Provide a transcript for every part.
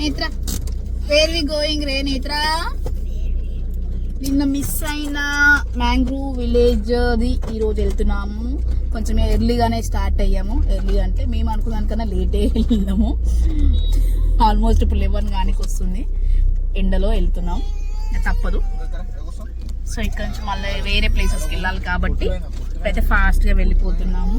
నేత్ర where we going రే నేత్ర? నిన్న మిస్ అయిన మ్యాంగ్రూవ్ విలేజ్ ఈరోజు వెళ్తున్నాము. కొంచెం ఎర్లీగానే స్టార్ట్ అయ్యాము. ఎర్లీ అంటే మేము అనుకున్నానికన్నా లేటే వెళ్ళాము ఆల్మోస్ట్ ఇప్పుడు లెవెన్ గానికి వస్తుంది. ఎండలో వెళ్తున్నాం. తప్పదు. సో ఇక్కడ నుంచి మళ్ళీ వేరే ప్లేసెస్కి వెళ్ళాలి కాబట్టి అయితే ఫాస్ట్గా వెళ్ళిపోతున్నాము.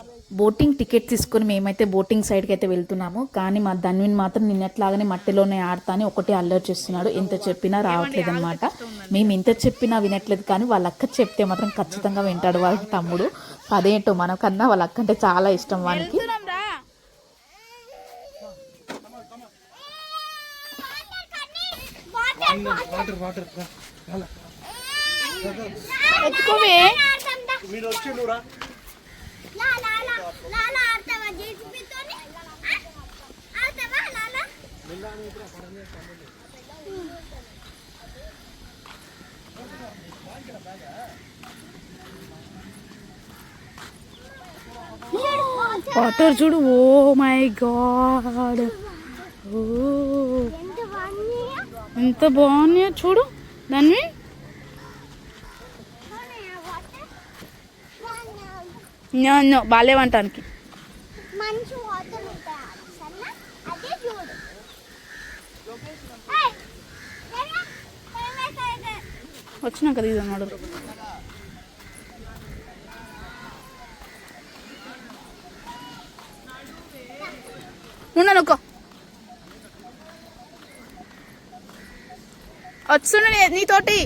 బోటింగ్ టికెట్ తీసుకొని మేమైతే బోటింగ్ సైడ్కి అయితే వెళ్తున్నాము. కానీ మా ధన్విన్ మాత్రం నిన్నట్లాగానే మట్టిలోనే ఆడతా అని ఒకటే అల్లరి చేస్తున్నాడు. ఎంత చెప్పినా రావట్లేదు అనమాట మేము ఎంత చెప్పినా వినట్లేదు కానీ వాళ్ళ అక్క చెప్తే మాత్రం ఖచ్చితంగా వింటాడు వాళ్ళ తమ్ముడు. అదేంటో మనకన్నా వాళ్ళ అక్క అంటే చాలా ఇష్టం వానికి. ఎత్తుకోవే మీరు వచ్చిండురా వాటర్ చూడు. Oh my God. ఓ. ఎంత బాగున్నాయో చూడు. దాన్ని బాగాలేవంటానికి బాలేవంటానికి మంచి వాటర్ ఉంటాయి సరేనా అదే చూడు వచ్చినాక తీదన్నాడు నువ్వు నొక్క వస్తున్నా నీ- నీతోటి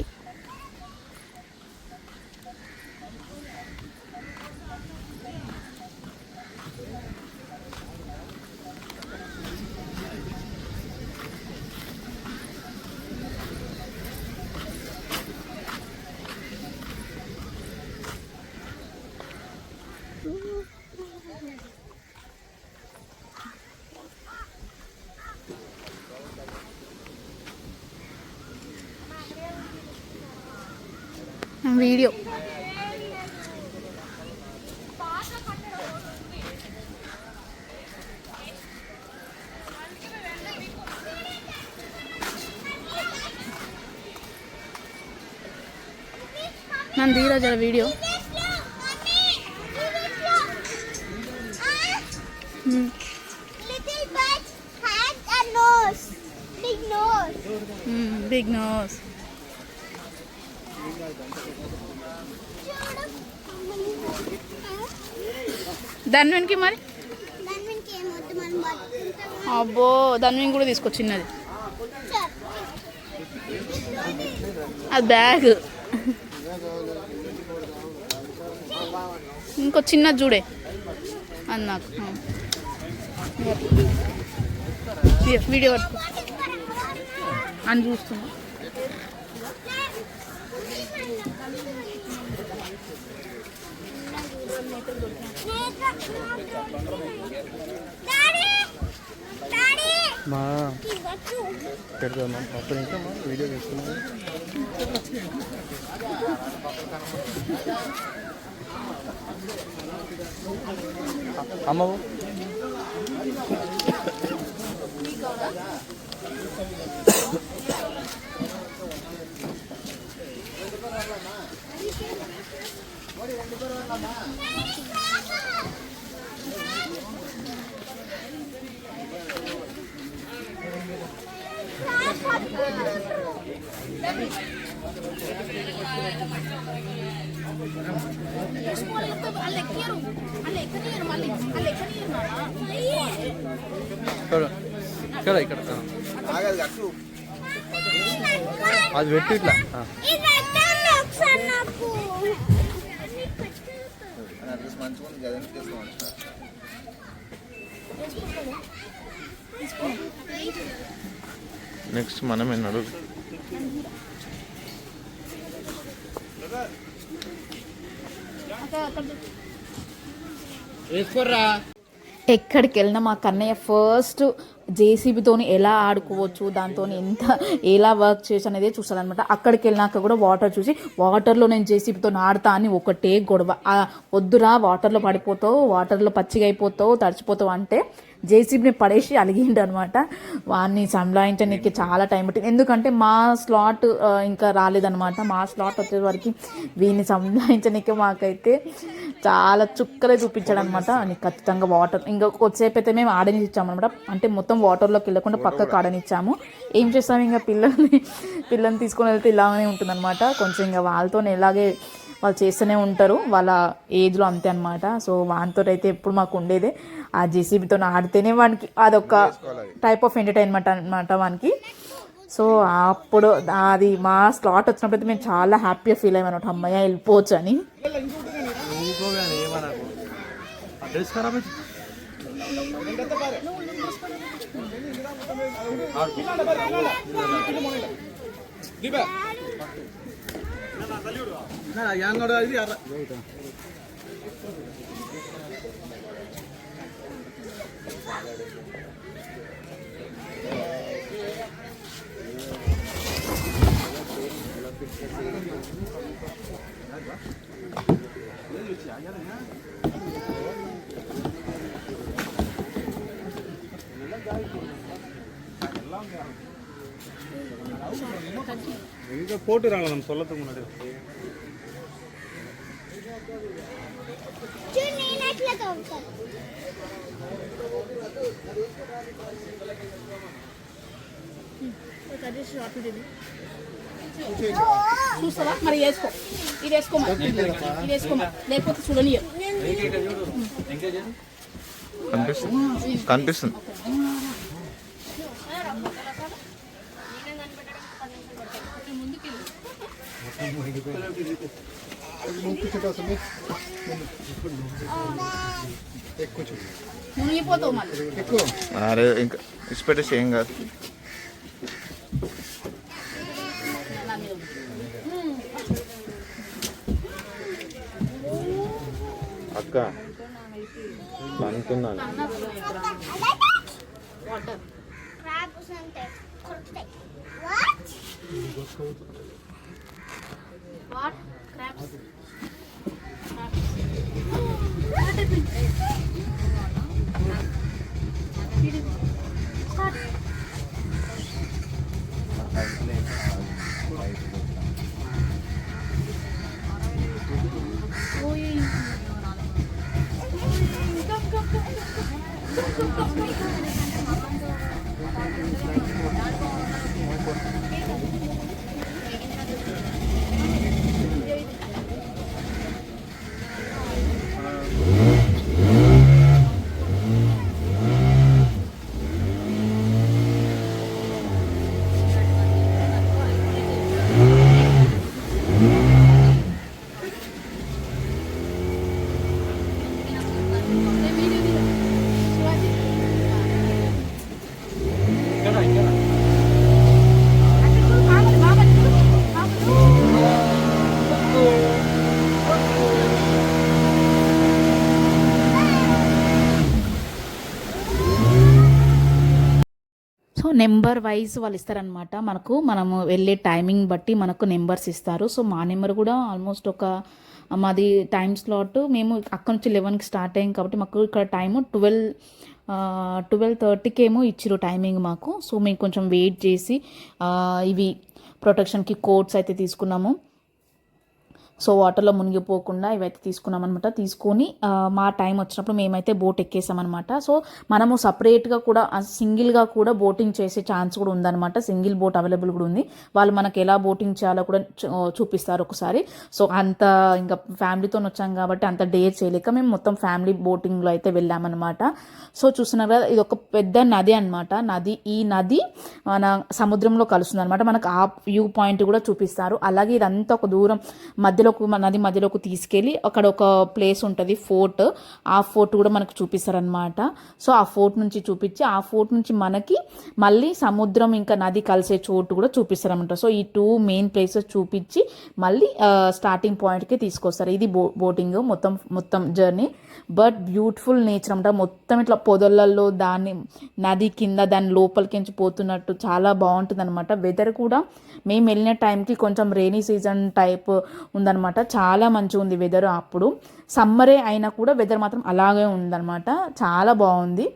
వీడియో నన్ను తీరా జర వీడియో Hmm. Big nose. ధన్వన్కి మరి? దాని అబ్బో ధన్వన్ కూడా తీసుకొచ్చిన్నది. అది బ్యాగ్. ఇంకో చిన్నది చూడే. అది నాకు. వీడియో పట్టుకో. అని చూస్తున్నా. మా పెడతామా ఒక్క నిమిషం వీడియో తీసుకున్నాం అమ్మవు you. ఇక్కడ ఇక్కడ ఆ. అది పెట్టి ఇట్లా నెక్స్ట్ మనమే నడుగు ఎక్కడికి వెళ్ళినా మా కన్నయ్య ఫస్ట్ జేసీబీతోని ఎలా ఆడుకోవచ్చు దాంతో ఎంత ఎలా వర్క్ చేసి అనేది చూస్తాను అనమాట అక్కడికి వెళ్ళినాక కూడా వాటర్ చూసి వాటర్లో నేను జేసీబీతో ఆడతా అని ఒకటే గొడవ. వద్దురా వాటర్లో పడిపోతావు వాటర్లో పచ్చిగా అయిపోతావు తడిచిపోతావు అంటే జేసీబీని పడేసి అలిగిండు అనమాట వాడిని సంలాయించడానికి చాలా టైం పట్టింది. ఎందుకంటే మా స్లాట్ ఇంకా రాలేదనమాట. మా స్లాట్ వచ్చే వరకు వీడిని సంలాయించడానికి మాకైతే చాలా చుక్కలే చూపించాడు అనమాట ఖచ్చితంగా వాటర్ ఇంకా కొద్దిసేపు అయితే మేము ఆడని ఇచ్చామన్నమాట అంటే మొత్తం వాటర్లోకి వెళ్ళకుండా పక్కకు ఆడనిచ్చాము. ఏం చేస్తాము ఇంకా పిల్లల్ని పిల్లల్ని తీసుకొని వెళ్తే ఇలానే ఉంటుందన్నమాట కొంచెం ఇంకా వాళ్ళతో ఇలాగే వాళ్ళు చేస్తూనే ఉంటారు. వాళ్ళ ఏజ్లో అంతే అనమాట సో వానితో అయితే ఎప్పుడు మాకు ఉండేదే. ఆ జేసీబీతో ఆడితేనే వానికి అదొక టైప్ ఆఫ్ ఎంటర్టైన్మెంట్ అనమాట వానికి. సో అప్పుడు అది మా స్లాట్ వచ్చినప్పుడు అయితే మేము చాలా హ్యాపీగా ఫీల్ అయ్యామన్నమాట. అమ్మయ్య వెళ్ళిపోవచ్చు అని డ్రెస్ ഞങ്ങളുടെ അതിൽ അറ போட்டுறாங்களா நம்ம சொல்லத்துக்கு முன்னாடி చూస్తావా? మరి వేసుకో. ఇది వేసుకోమా ఇది వేసుకోమా లేకపోతే చూడనియో కనిపిస్తుంది. కనిపిస్తుంది. మళ్ళీ అరే ఇంకా ఇచ్చిపెట్టేసి ఏం కాదు. అక్క అనుకున్నాను water crabs Thank you. So number wise వాళ్ళు ఇస్తారనమాట మనకు మనము వెళ్ళే టైమింగ్ బట్టి మనకు నెంబర్స్ ఇస్తారు. సో మా నెంబర్ కూడా ఆల్మోస్ట్ ఒక మాది టైం స్లాట్. మేము అక్కడ నుంచి లెవెన్కి స్టార్ట్ అయ్యాం కాబట్టి మాకు ఇక్కడ టైము ట్వెల్వ్ ట్వెల్వ్ థర్టీకి ఏమో ఇచ్చిరు టైమింగ్ మాకు. సో మేము కొంచెం వెయిట్ చేసి ఇవి ప్రొటెక్షన్కి కోట్స్ అయితే తీసుకున్నాము. సో వాటర్లో మునిగిపోకుండా ఇవైతే తీసుకున్నాం అనమాట తీసుకొని మా టైం వచ్చినప్పుడు మేమైతే బోట్ ఎక్కేసామన్నమాట. సో మనము సపరేట్గా కూడా సింగిల్గా కూడా బోటింగ్ చేసే ఛాన్స్ కూడా ఉందన్నమాట. సింగిల్ బోట్ అవైలబుల్ కూడా ఉంది. వాళ్ళు మనకి ఎలా బోటింగ్ చేయాలో కూడా చూ- చూపిస్తారు ఒకసారి. సో అంత ఇంకా ఫ్యామిలీతో వచ్చాం కాబట్టి అంత డేర్ చేయలేక మేము మొత్తం ఫ్యామిలీ బోటింగ్లో అయితే వెళ్ళామన్నమాట. సో చూస్తున్నారు కదా ఇది ఒక పెద్ద నది అన్నమాట. నది ఈ నది మన సముద్రంలో కలుస్తుంది అనమాట మనకు ఆ వ్యూ పాయింట్ కూడా చూపిస్తారు. అలాగే ఇదంతా ఒక దూరం మధ్య మధ్యలోకి నది మధ్యలోకి తీసుకెళ్ళి అక్కడ ఒక ప్లేస్ ఉంటుంది ఫోర్ట్. ఆ ఫోర్ట్ కూడా మనకు చూపిస్తారనమాట సో ఆ ఫోర్ట్ నుంచి చూపించి ఆ ఫోర్ట్ నుంచి మనకి మళ్ళీ సముద్రం ఇంకా నది కలిసే చోటు కూడా చూపిస్తారనమాట సో ఈ టూ మెయిన్ ప్లేసెస్ చూపించి మళ్ళీ స్టార్టింగ్ పాయింట్కి తీసుకొస్తారు. ఇది బో బోటింగ్ మొత్తం మొత్తం జర్నీ. బట్ బ్యూటిఫుల్ నేచర్ అనమాట మొత్తం ఇట్లా పొదలలో దాన్ని నది కింద దాని లోపలికించి పోతున్నట్టు చాలా బాగుంటుంది అనమాట వెదర్ కూడా మేము వెళ్ళిన టైంకి కొంచెం రెయినీ సీజన్ టైప్ ఉందన్నమాట. చాలా మంచిగా ఉంది వెదర్ అప్పుడు సమ్మరే అయినా కూడా వెదర్ మాత్రం అలాగే ఉందన్నమాట. చాలా బాగుంది.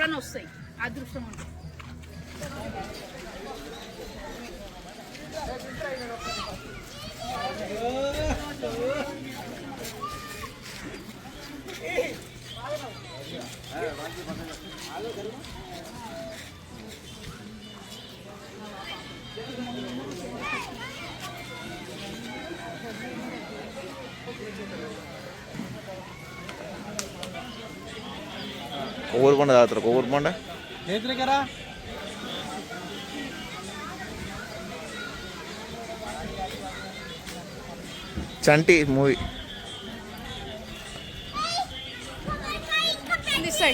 దాక్కుంటాయి ఎప్పుడైనా వస్తాయి అదృష్టం అంటే చేతులకరా చంటి మూవీ.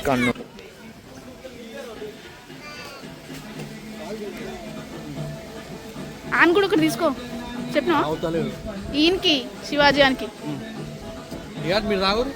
కన్ను. ఆన్ కూడా ఒకటి తీసుకో. చెప్పినా ఈయనకి శివాజీ అనికి ఇక మీరు రాగురు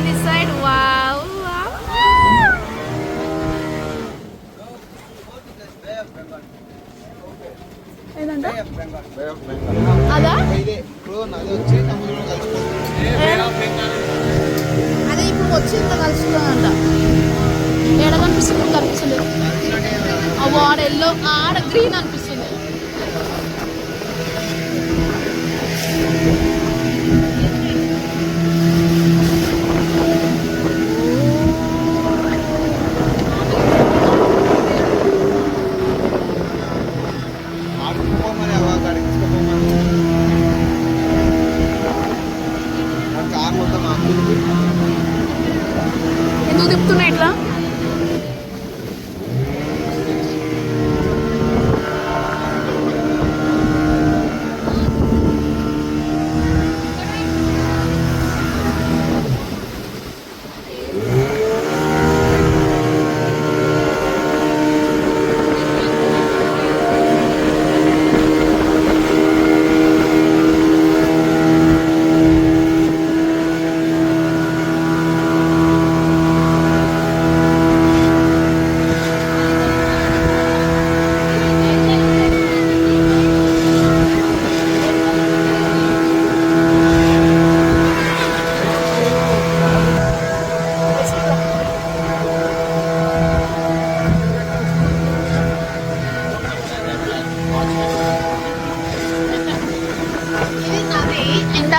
దిస్ సైడ్ వావ్ ఏంటంట? అదా? ఇప్పుడు నది వచ్చి సముద్రంలో కలిసిపోతుంది అదే ఇప్పుడు వచ్చి ఇంత కలుస్తుందంట ఎడ కనిపిస్తుంది కనిపిస్తుంది వాడ ఎల్లో ఆడ గ్రీన్ అనిపిస్తుంది.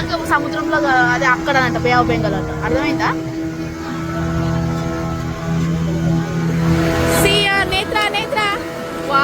ఇంకా సముద్రంలో అదే అక్కడ అంట బే ఆఫ్ బెంగాల్ అంట. అర్థమైందా? నేత్ర నేత్ర. వా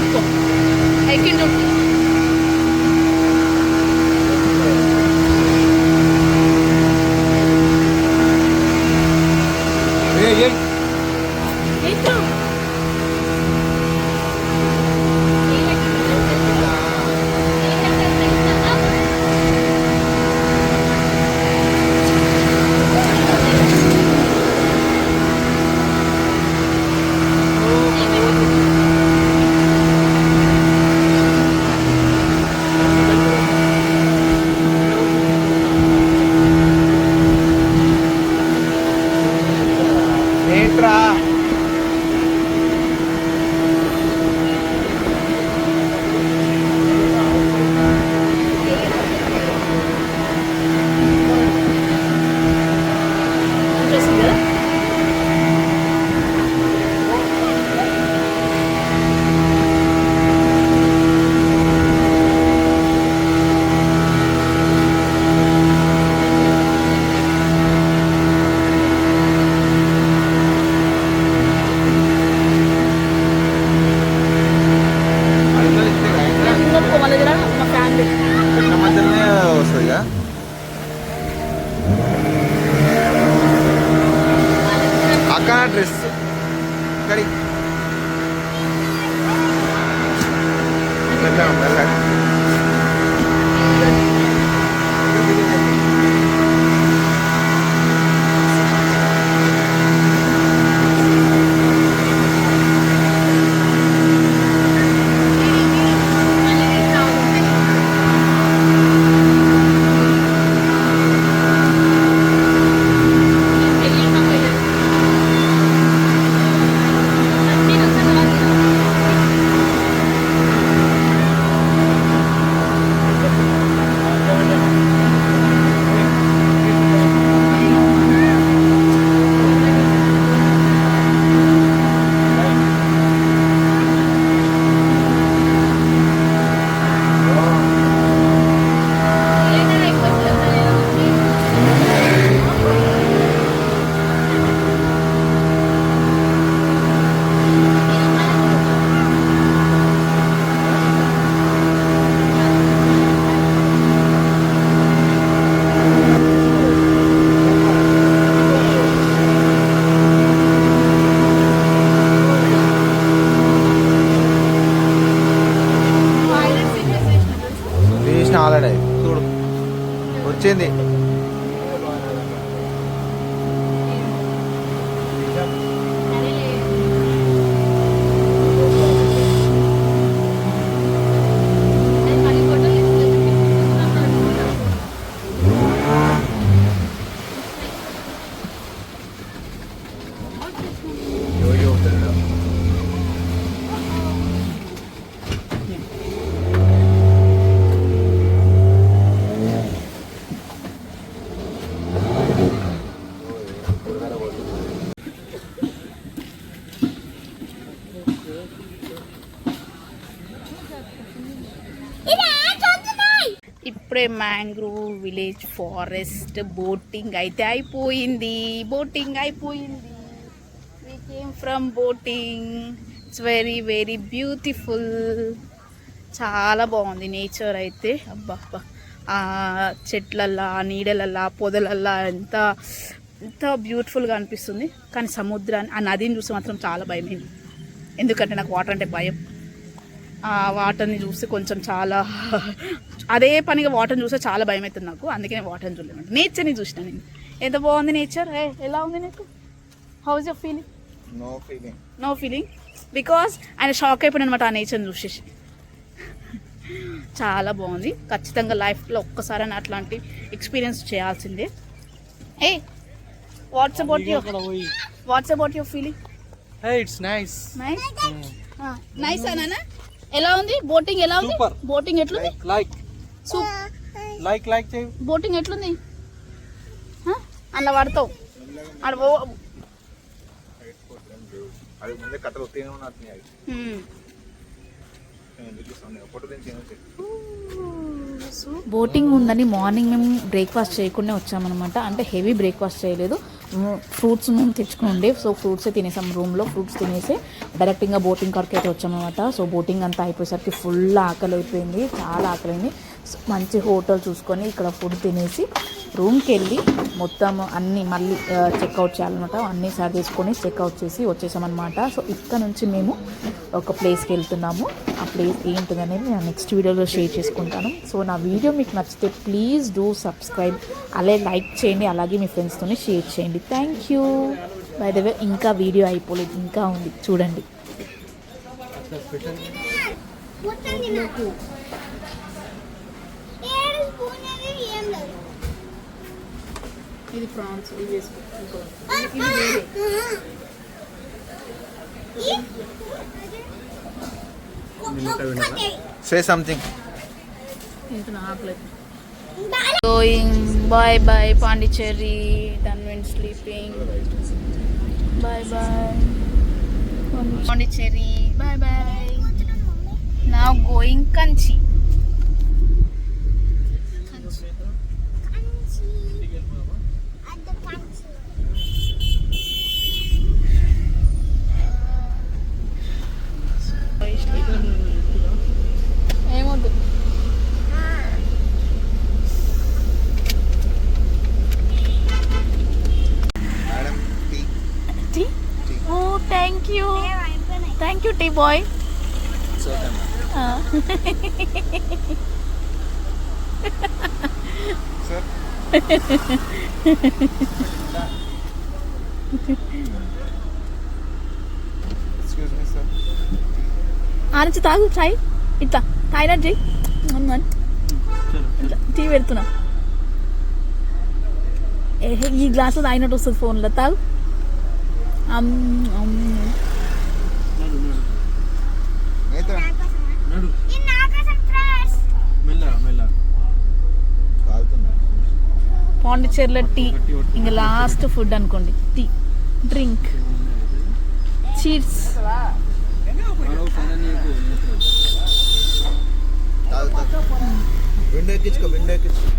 నువ్వే పట్టుకో ఎక్కిండు నేత్ర ఇప్పుడే మ్యాంగ్రూవ్ విలేజ్ ఫారెస్ట్ బోటింగ్ అయితే అయిపోయింది. బోటింగ్ అయిపోయింది. We came from boating it's very very beautiful చాలా బాగుంది నేచర్ అయితే. అబ్బా అబ్బా ఆ చెట్లల్లా ఆ నీడలల్లా పొదలల్లా ఎంత ఎంత బ్యూటిఫుల్గా అనిపిస్తుంది. కానీ సముద్రాన్ని ఆ నదిని చూసి మాత్రం చాలా భయమైంది. ఎందుకంటే నాకు వాటర్ అంటే భయం. ఆ వాటర్ని చూసి కొంచెం చాలా అదే పనిగా వాటర్ని చూస్తే చాలా భయం అవుతుంది నాకు. అందుకే నేను వాటర్ని చూడలేను నేచర్ని చూసిన నేను. ఎంత బాగుంది నేచర్ ఏ ఎలా ఉంది నీకు? How's your feeling no feeling no feeling because ఆయన షాక్ అయిపోయిన అనమాట ఆ నేచర్ని చూసేసి. చాలా బాగుంది. ఖచ్చితంగా లైఫ్లో ఒక్కసారి అట్లాంటి ఎక్స్పీరియన్స్ చేయాల్సిందే. ఏ what's about your what's about your feeling it's nice nice nice అనా ఎలా ఉంది? బోటింగ్ ఎలా ఉంది. బోటింగ్ ఎట్లుంది? లైక్ లైక్ లైక్ చేయి బోటింగ్ ఎట్లుంది? హ? అలా పడతావు అది ముందే కట్టలు దించి బోటింగ్ ఉందని మార్నింగ్ మేము బ్రేక్ఫాస్ట్ చేయకుండా వచ్చామన్నమాట. అంటే హెవీ బ్రేక్ఫాస్ట్ చేయలేదు. ఫ్రూట్స్ మేము తెచ్చుకుని ఉండే. సో ఫ్రూట్సే తినేసాం. రూమ్లో ఫ్రూట్స్ తినేసి డైరెక్ట్ ఇంకా బోటింగ్ కాడికి అయితే వచ్చామన్నమాట. సో బోటింగ్ అంతా అయిపోయేసరికి ఫుల్ ఆకలి అయిపోయింది చాలా ఆకలింది. సో మంచి హోటల్ చూసుకొని ఇక్కడ ఫుడ్ తినేసి రూమ్కి వెళ్ళి మొత్తం అన్నీ మళ్ళీ చెక్అవుట్ చేయాలన్నమాట. అన్నీ సర్దేసుకొని చెక్అవుట్ చేసి వచ్చేసామన్నమాట. సో ఇక్కడ నుంచి మేము ఒక ప్లేస్కి వెళ్తున్నాము. ఆ ప్లేస్ ఏంటిదనేది నేను నెక్స్ట్ వీడియోలో షేర్ చేసుకుంటాను. సో నా వీడియో మీకు నచ్చితే ప్లీజ్ డూ సబ్స్క్రైబ్ అలాగే లైక్ చేయండి. అలాగే మీ ఫ్రెండ్స్తోని షేర్ చేయండి. Thank you by the way ఇంకా వీడియో అయిపోలేదు. ఇంకా ఉంది. చూడండి. ఇది ఫ్రాన్స్ ఇది వేసుకో say something going bye bye Pondicherry. Done when sleeping bye bye Pondicherry. Bye bye నా గోయింగ్ కంచి ఏమొద్దు madam tea tea oh thank you thank you tea bye sir excuse me sir ఆరించి తాగు చాయ్ ఇట్లా తాగినట్టు చెయ్యి అమ్మని ఇట్లా టీ పెడుతున్నా పాండిచ్చేరిలో టీ. ఇంకా లాస్ట్ ఫుడ్ అనుకోండి. టీ. డ్రింక్. తాగు విండో ఎక్కించుకో విండో ఎక్కించుకో.